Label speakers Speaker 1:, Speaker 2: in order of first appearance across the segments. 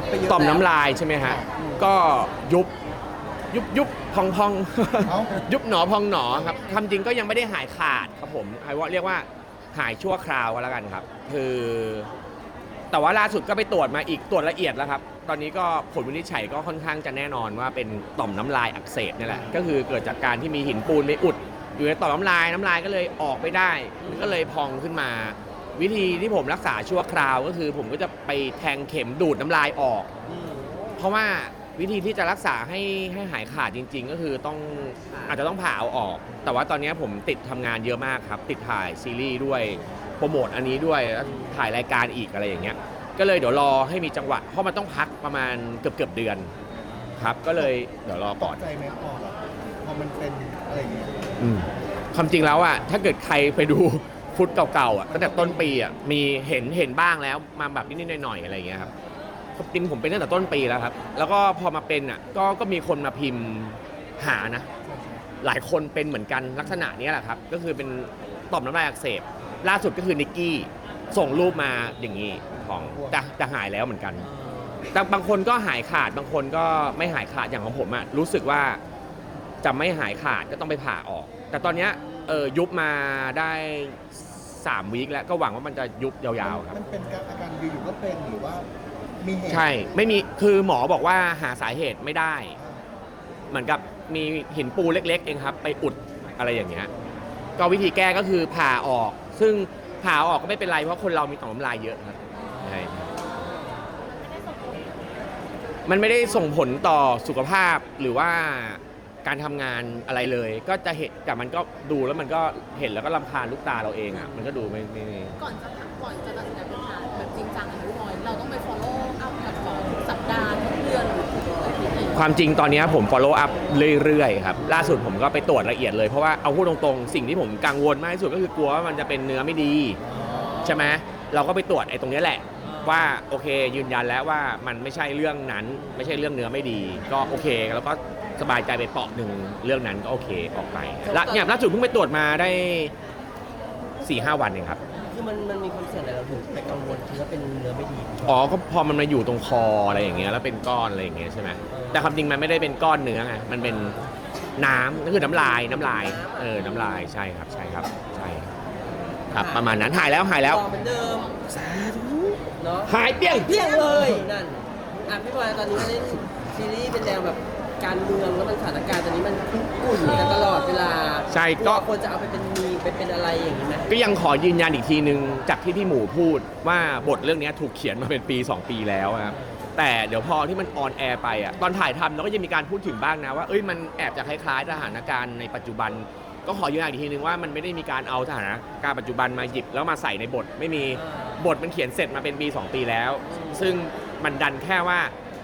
Speaker 1: ยุบไปเยอะ
Speaker 2: ต่อมน้ำ
Speaker 1: แล้ว
Speaker 2: ลายใช่ไหมฮะ ก็ยุบยุบยุบพองพอง
Speaker 3: เอ้า
Speaker 2: ยุบหนอพองหนอครับคำจริงก็ยังไม่ได้หายขาดครับผมใครว่าเรียกว่าหายชั่วคราวก็แล้วกันครับ คือ แต่ว่าล่าสุดก็ไปตรวจมาอีกตรวจละเอียดแล้วครับ ตอนนี้ก็ผลวินิจฉัยก็ค่อนข้างจะแน่นอนว่าเป็นต่อมน้ำลายอักเสบนี่แหละ ก็คือเกิดจากการที่มีหินปูนไปอุด อยู่ในต่อมน้ำลายน้ำลายก็เลยออกไม่ได้ก็เลยพองขึ้นมา วิธีที่ผมรักษาชั่วคราวก็คือ ผมก็จะไปแทงเข็มดูดน้ำลายออก
Speaker 1: อืม
Speaker 2: เพราะว่าวิธีที่จะรักษาให้ให้หายขาดจริง ๆ ก็คือต้องอาจจะต้องผ่าเอาออก แต่ว่าตอนนี้ผมติดทำงานเยอะมากครับ ติดถ่ายซีรีส์ด้วยโปรโมทอันนี้ด้วยแล้วถ่ายรายการอีกอะไรอย่างเงี้ย ก็เลยเดี๋ยวรอให้มีจังหวะเพราะมันต้องพักประมาณเกือบเกือบๆเดือนครับ ก็เลยเดี๋ยวรอ
Speaker 3: ต
Speaker 2: ก่อกน
Speaker 3: ใจไหมพอแบบพอมันเป็นอะไรอย่างเงี้ย
Speaker 2: อืมความจริงแล้วอะถ้าเกิดใครไปดู ฟุตเก่าๆอะตั้งแต่ต้นปีอะมีเห็นเห็นบ้างแล้วมาแบบนิดๆหน่อยๆอะไรอย่างเงี้ยครับจริงผมเป็นตั้งแต่ต้นปีแล้วครับ แล้วก็พอมาเป็นอะก็ก็มีคนมาพิมพ์หานะ หลายคนเป็นเหมือนกันลักษณะเนี้ยแหละครับ ก็คือเป็นต่อมน้ำลายอักเสบ ล่าสุดก็คือนิกกี้ส่งรูปมาอย่างนี้ของจะจะหายแล้วเหมือนกันแต่บางคนก็หายขาดบางคนก็ไม่หายขาดอย่างของผมอะรู้สึกว่าจะไม่หายขาดก็ต้องไปผ่าออก แต่ตอนเนี้ยเออยุบมาได้ 3วีคแล้วก็หวังว่ามันจะยุบยาวๆครับ
Speaker 3: มันเป็นการอาการอยู่ๆก็เป็นหรือว่า มีเหตุ
Speaker 2: ใช่ไม่มีคือหมอบอกว่าหาสาเหตุไม่ได้ เหมือนกับมีหินปูเล็ก ๆ เองครับ ไปอุดอะไรอย่างเงี้ยก็วิธีแก้ก็คือผ่าออก ซึ่งผ่าออกก็ไม่เป็นไรเพราะคนเรามีต่อมน้ำลายเยอะครับใช่ครับมันไม่ได้ส่งผลต่อสุขภาพหรือว่า การทำงานอะไรเลย ก็จะเห็นแต่มันก็ดูแล้วมันก็เห็นแล้วก็ลำคาญลูกตาเราเองอะมันก็ดูไม่ไม่ไม่
Speaker 4: ก่อนจะทำก่อนจะตัดสินใจเป็นทางแบบจริงจังอะพี่บอยเราต้องไป follow up กับหมอทุกสัปดาห์ทุกเดือนหรือทุกอาทิตย์อะไรอย่างเงี้ย
Speaker 2: ความจริงตอนนี้ผม follow up เรื่อยๆครับ ล่าสุดผมก็ไปตรวจละเอียดเลย เพราะว่าเอาพูดตรงๆ สิ่งที่ผมกังวลมากที่สุดก็คือกลัวว่ามันจะเป็นเนื้อไม่ดี ใช่ไหมเราก็ไปตรวจไอ้ตรงเนี้ยแหละ ว่าโอเคยืนยันแล้วว่ามันไม่ใช่เรื่องนั้น ไม่ใช่เรื่องเนื้อไม่ดี ก็โอเคแล้วก็สบายใจไปเปาะหนึ่งเรื่องนั้นก็โอเคออกไปและเนี่ยล่าสุดเพิ่งไปตรวจมาได้4ี่ห้าวันเองครับ
Speaker 1: คือมันมันมีความเสี่ยงอะไรเราถึงไปกังวลคิดว่าเป็นเนื้อไม่ดี
Speaker 2: อ๋อก็พอมันมาอยู่ตรงคออะไรอย่างเงี้ยแล้วเป็นก้อนอะไรอย่างเงี้ยใช่ไหมแต่ความจริงมันไม่ได้เป็นก้อนเนื้อไงมันเป็นน้ำก็คือน้ำลายน้ำลายเออน้ำลายใช่ครับใช่ครับใช่ครับครับประมาณนั้นหายแล้วหายแล้ว
Speaker 1: ต่อเหมือนเดิม สาธุ เนาะ
Speaker 2: หายเปี้ยง
Speaker 1: เพี้ยงเลยนั่นอะพี่บอยตอนนี้ก็เล่นซีรีส์เป็นแนวแบบการเมืองแล้วมันสถานการณ์ตอนนี้มันคุกกุ่นกันตลอดเวลา
Speaker 2: ใช่ก็
Speaker 1: ควรจะเอาไปเป็นมีมไปเป็นอะไรอย่างนี้ไหม
Speaker 2: ก็ยังขอยืนยันอีกทีนึง จากที่พี่หมูพูดว่าบทเรื่องนี้ถูกเขียนมาเป็นปี 2 ปีแล้วนะครับแต่เดี๋ยวพอที่มันออนแอร์ไปอะตอนถ่ายทำเราก็ยังมีการพูดถึงบ้างนะว่าเอ้ยมันแอบจะคล้ายๆสถานการณ์ในปัจจุบัน ก็ขอยืนยันอีกทีนึงว่ามันไม่ได้มีการเอาสถานการณ์ปัจจุบันมาหยิบแล้วมาใส่ในบทไม่มี บทมันเขียนเสร็จมาเป็นปี 2 ปีแล้ว ซึ่งมันดันแค่ว่า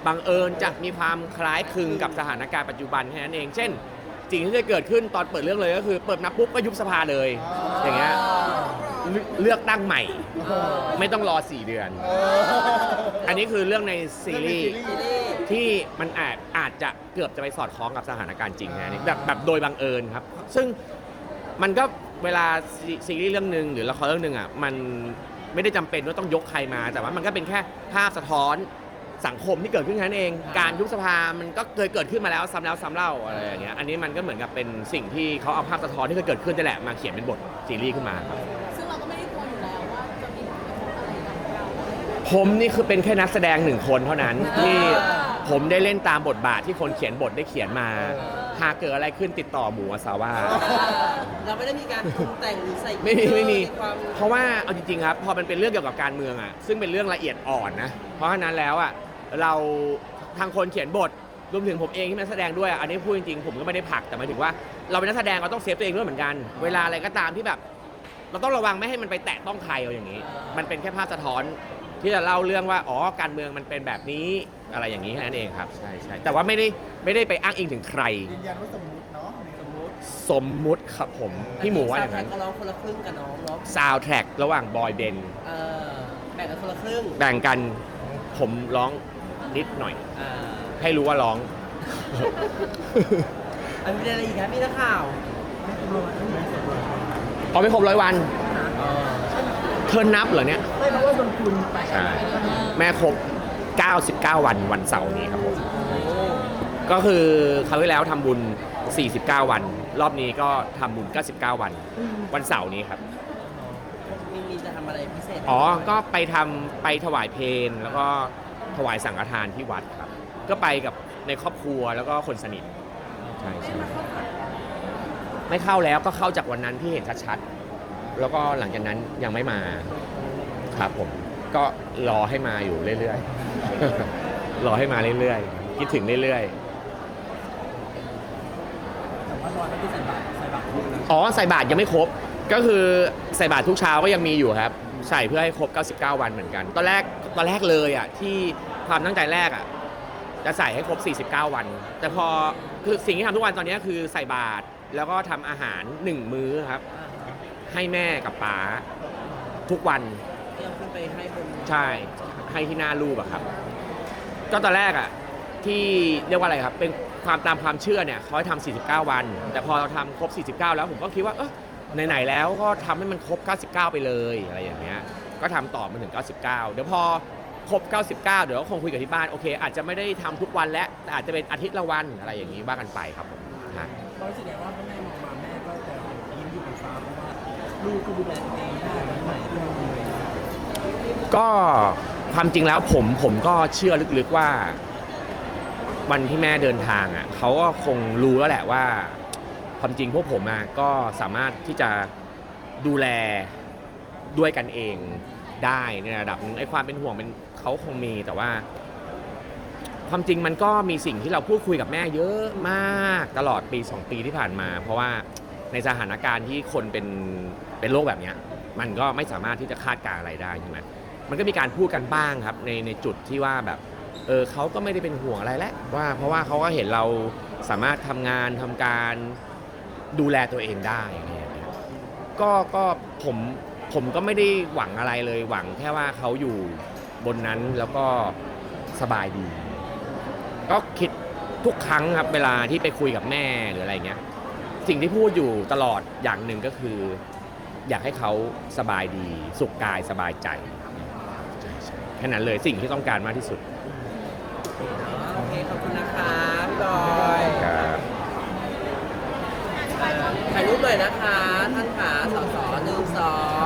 Speaker 2: บังเอิญจะมีความคล้ายคลึงกับสถานการณ์ปัจจุบันแค่นั้นเอง เช่นสิ่งที่จะเกิดขึ้นตอนเปิดเรื่องเลยก็คือ เปิดนับปุ๊บก็ยุบสภาเลย อย่างเงี้ยเลืเลือกตั้งใหม่ ไม่ต้องรอ 4 เดือน
Speaker 3: เออ
Speaker 2: อันนี้คือเรื่องในซีรีส์
Speaker 1: ซีรีส์
Speaker 2: ที่มันอาจอาจจะเกือบจะไปสอดคล้องกับสถานการณ์จริงนะนี่แบบแบบโดยบังเอิญครับ ซึ่งมันก็เวลาซีซีรีส์เรื่องหนึ่งหรือละครเรื่องหนึ่งอะมัน ไม่ได้จำเป็นว่าต้องยกใครมา แต่ว่ามันก็เป็นแค่ภาพสะท้อนสังคมที่เกิดขึ้นแค่นั้นเอง การยุบสภามันก็เคยเกิดขึ้นมาแล้วซ้ำแล้วซ้ำเล่าอะไรอย่างเงี้ยอันนี้มันก็เหมือนกับเป็นสิ่งที่เขาเอาภาพสะท้อนที่เคยเกิดขึ้นนี่แหละมาเขียนเป็นบทซีรีส์ขึ้นมาครับ
Speaker 4: ซึ่งเราก็ไม่ได้กลัวอยู่แล้วว่าจะมีผลกระทบอะไรกับเราอะไรอย่างเงี้ย
Speaker 2: ผมนี่คือเป็นแค่นักแสดงหนึ่งคนเท่านั้น ที่ผมได้เล่นตามบทบาทที่คนเขียนบทได้เขียนมา หากเกิดอะไรขึ้นติดต่อหมูอาซาว่า
Speaker 1: เราไม่ได้มีการปรุงแต่งหรือใส่
Speaker 2: ไม่มีไม่มี
Speaker 1: ความ
Speaker 2: เพราะว่าเอาจริงๆครับพอมันเป็นเรื่องเกี่ยวกับการเมืองอะซึ่งเป็นเรื่องละเอียดอ่อนนะเพราะฉะนั้นแล้วอะเราทางคนเขียนบทรวมถึงผมเองที่เป็นนักแสดงด้วยอะอันนี้พูดจริงๆผมก็ไม่ได้ผลักแต่หมายถึงว่าเราเป็นนักแสดงเราต้องเซฟตัวเองด้วยเหมือนกัน เวลาอะไรก็ตามที่แบบ เราต้องระวังไม่ให้มันไปแตะต้องใครเอาอย่างนี้ มันเป็นแค่ภาพสะท้อน ที่จะเล่าเรื่องว่าอ๋อการเมืองมันเป็นแบบนี้อะไรอย่างนี้แค่นั้นเองครับใช่ใช่แต่ว่าไม่ได้ไม่ได้ไปอ้างอิงถึงใคร
Speaker 3: ยืนยันว่าสมมุติเนาะสมมุติ
Speaker 2: สมมุติครับผมพี่หมูว่าอย่างนั้น
Speaker 1: ก็ร้องคนละครึ่งกับน้องเนาะ
Speaker 2: ซาวแทร็กระหว่างบอยเบน
Speaker 1: เออแบ่งกันคนละครึ่ง
Speaker 2: แบ่งกันผมร้องนิดหน่อย
Speaker 1: อ่า
Speaker 2: ให้รู้ว่าร้อง
Speaker 1: อันนี้อะไรอีกครับพี่นักข่าว
Speaker 2: พอไม่ครบร้อยวัน
Speaker 1: เออ
Speaker 2: เธอนับเหรอเนี่ย
Speaker 3: ไม่เพราะว่ามันคุณไป
Speaker 2: ใช่แม่ครบ 99 วันวันเสาร์นี้ครับผม ก็คือคราวที่แล้วทำบุญ 49 วัน รอบนี้ก็ทำบุญ 99 วัน วันเสาร์นี้ครับ
Speaker 1: มีมีจะทำอะไรพิเศษ
Speaker 2: อ๋อ ก็ไปทำไปถวายเพลงแล้วก็ถวายสังฆทานที่วัดครับ ก็ไปกับในครอบครัวแล้วก็คนสนิท ใช่ใช่ไม่เข้าแล้วก็เข้าจากวันนั้นที่เห็นชัดๆ แล้วก็หลังจากนั้นยังไม่มา ครับผมก็รอให้มาอยู่เรื่อยๆ รอให้มาเรื่อยๆ คิดถึงเรื่อยๆอ๋อใส่บาตรยังไม่ครบ ก็คือใส่บาตรทุกเช้าก็ยังมีอยู่ครับ ใส่เพื่อให้ครบ 99 วันเหมือนกัน ตอนแรกตอนแรกเลยอะที่ความตั้งใจแรกอะจะใส่ให้ครบ 49 วัน แต่พอคือสิ่งที่ทำทุกวันตอนนี้คือใส่บาตรแล้วก็ทำอาหารหนึ่งมื้อครับ ให้แม่กับป๋าทุกวัน
Speaker 1: เตรียมขึ้นไปให้บน
Speaker 2: ใช่ ให้ที่หน้ารูปอะครับ ก็ตอนแรกอะที่เรียกว่าอะไรครับ เป็นความตามความเชื่อเนี่ยเขาให้ทำ49 วัน แต่พอเราทำครบ 49 แล้วผมก็คิดว่าเออไหนๆแล้วก็ทำให้มันครบ 99 ไปเลยอะไรอย่างเงี้ย ก็ทำต่อมาถึง 99 เดี๋ยวพอครบ 99 เดี๋ยวก็คงคุยกับที่บ้านโอเค อาจจะไม่ได้ทำทุกวันแล้วแต่อาจจะเป็นอาทิตย์ละวันอะไรอย่างนี้ว่ากันไปครับผมฮะ
Speaker 5: เรารู้สึกไงว่าพ่อแม่มองมาแม่ก็จะยิ้มอยู่บนฟ้าเพราะว่าลูกก็ดูแลตัวเองได้วันใหม่ด้วย
Speaker 2: ก็ความจริงแล้วผมผมก็เชื่อลึกๆว่า วันที่แม่เดินทางอะเขาก็คงรู้แล้วแหละว่า ความจริงพวกผมอะก็สามารถที่จะดูแลด้วยกันเองได้ในระดับหนึงไอ้ความเป็นห่วงเป็นเขาคงมีแต่ว่า ความจริงมันก็มีสิ่งที่เราพูดคุยกับแม่เยอะมากตลอดปี 2 ปีที่ผ่านมา เพราะว่าในสถานการณ์ที่คนเป็นเป็นโรคแบบเนี้ยมันก็ไม่สามารถที่จะคาดการอะไรได้ใช่ไหม มันก็มีการพูดกันบ้างครับในในจุดที่ว่าแบบเออเขาก็ไม่ได้เป็นห่วงอะไรแล้วว่าเพราะว่าเขาก็เห็นเราสามารถทำงานทำการดูแลตัวเองได้อะไรอย่างเงี้ยก็ก็ผมผมก็ไม่ได้หวังอะไรเลยหวังแค่ว่าเขาอยู่บนนั้นแล้วก็สบายดี ก็คิดทุกครั้งครับเวลาที่ไปคุยกับแม่หรืออะไรเงี้ย สิ่งที่พูดอยู่ตลอดอย่างหนึ่งก็คือ อยากให้เขาสบายดี สุขกายสบายใจ แค่นั้นเลยสิ่งที่ต้องการมากที่สุด
Speaker 1: โอเค ขอบคุณนะคะพี่บอย
Speaker 2: ครับ
Speaker 1: อ่าถ่ายรูปหน่อยนะคะ ท่านขาสอสอหนึ่งสอง